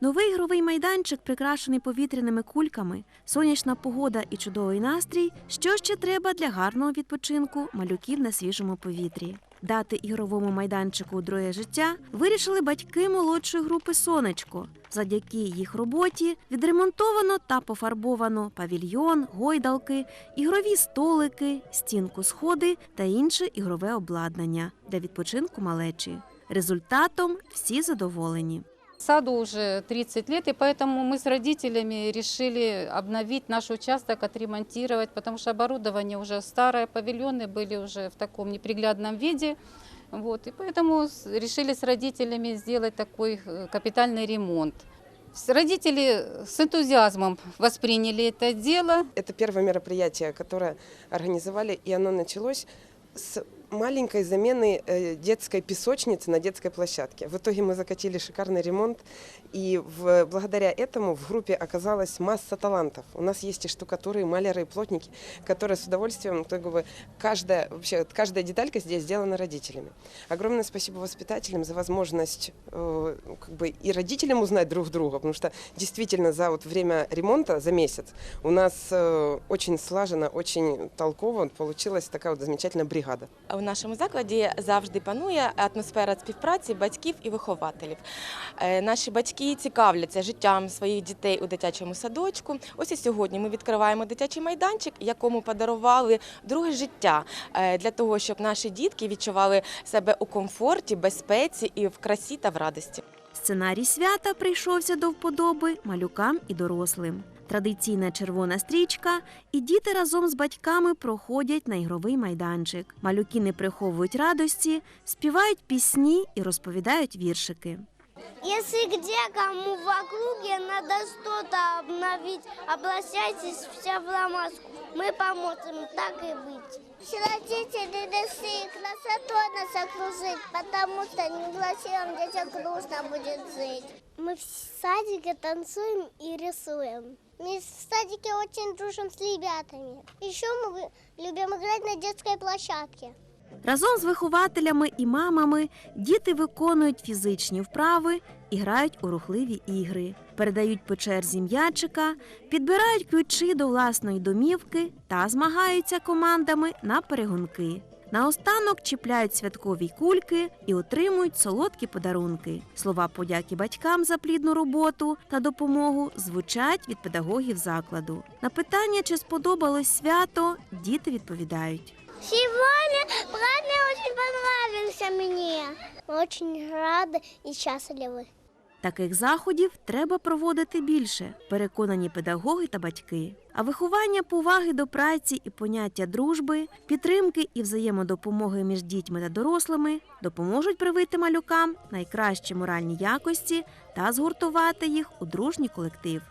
Новий ігровий майданчик прикрашений повітряними кульками, сонячна погода і чудовий настрій. Що ще треба для гарного відпочинку малюків на свіжому повітрі? Дати ігровому майданчику друге життя вирішили батьки молодшої групи Сонечко. Завдяки їх роботі відремонтовано та пофарбовано павільйон, гойдалки, ігрові столики, стінку сходи та інше ігрове обладнання для відпочинку малечі. Результатом всі задоволені. Саду уже 30 лет, и поэтому мы с родителями решили обновить наш участок, отремонтировать, потому что оборудование уже старое, павильоны были уже в таком неприглядном виде. Вот, и поэтому решили с родителями сделать такой э, капитальный ремонт. Родители с энтузиазмом восприняли это дело. Это первое мероприятие, которое организовали, и оно началось с маленькой замены э, детской песочницы на детской площадке. В итоге мы закатили шикарный ремонт, и в, благодаря этому в группе оказалась масса талантов. У нас есть и штукатуры, и маляры, и плотники, которые с удовольствием, как бы, каждая, вообще, каждая деталька здесь сделана родителями. Огромное спасибо воспитателям за возможность э, как бы, и родителям узнать друг друга, потому что действительно за вот время ремонта, за месяц, у нас э, очень слаженно, очень толково получилась такая вот замечательная бригада. У нашому закладі завжди панує атмосфера співпраці батьків і вихователів. Е, Наші батьки цікавляться життям своїх дітей у дитячому садочку. Ось і сьогодні ми відкриваємо дитячий майданчик, якому подарували друге життя е, для того, щоб наші дітки відчували себе у комфорті, безпеці і в красі та в радості. Сценарій свята прийшовся до вподоби малюкам і дорослим. Традиційна червона стрічка, і діти разом з батьками проходять на ігровий майданчик. Малюки не приховують радості, співають пісні і розповідають віршики. Если где кому в округе надо что-то обновить, обращайтесь все в Ламаску. Мы поможем так и быть. Все родители решили красотой нас окружить, потому что некрасивым детям грустно будет жить. Мы в садике танцуем и рисуем. Мы в садике очень дружим с ребятами. Еще мы любим играть на детской площадке. Разом з вихователями і мамами діти виконують фізичні вправи і грають у рухливі ігри, передають по черзі м'ячика, підбирають ключі до власної домівки та змагаються командами на перегонки. Наостанок чіпляють святкові кульки і отримують солодкі подарунки. Слова подяки батькам за плідну роботу та допомогу звучать від педагогів закладу. На питання, чи сподобалось свято, діти відповідають. Сегодня очень понравился мне. Очень рады и счастливы. Таких заходів треба проводити більше, переконані педагоги та батьки. А виховання поваги до праці і поняття дружби, підтримки і взаємодопомоги між дітьми та дорослими допоможуть привити малюкам найкращі моральні якості та згуртувати їх у дружній колектив.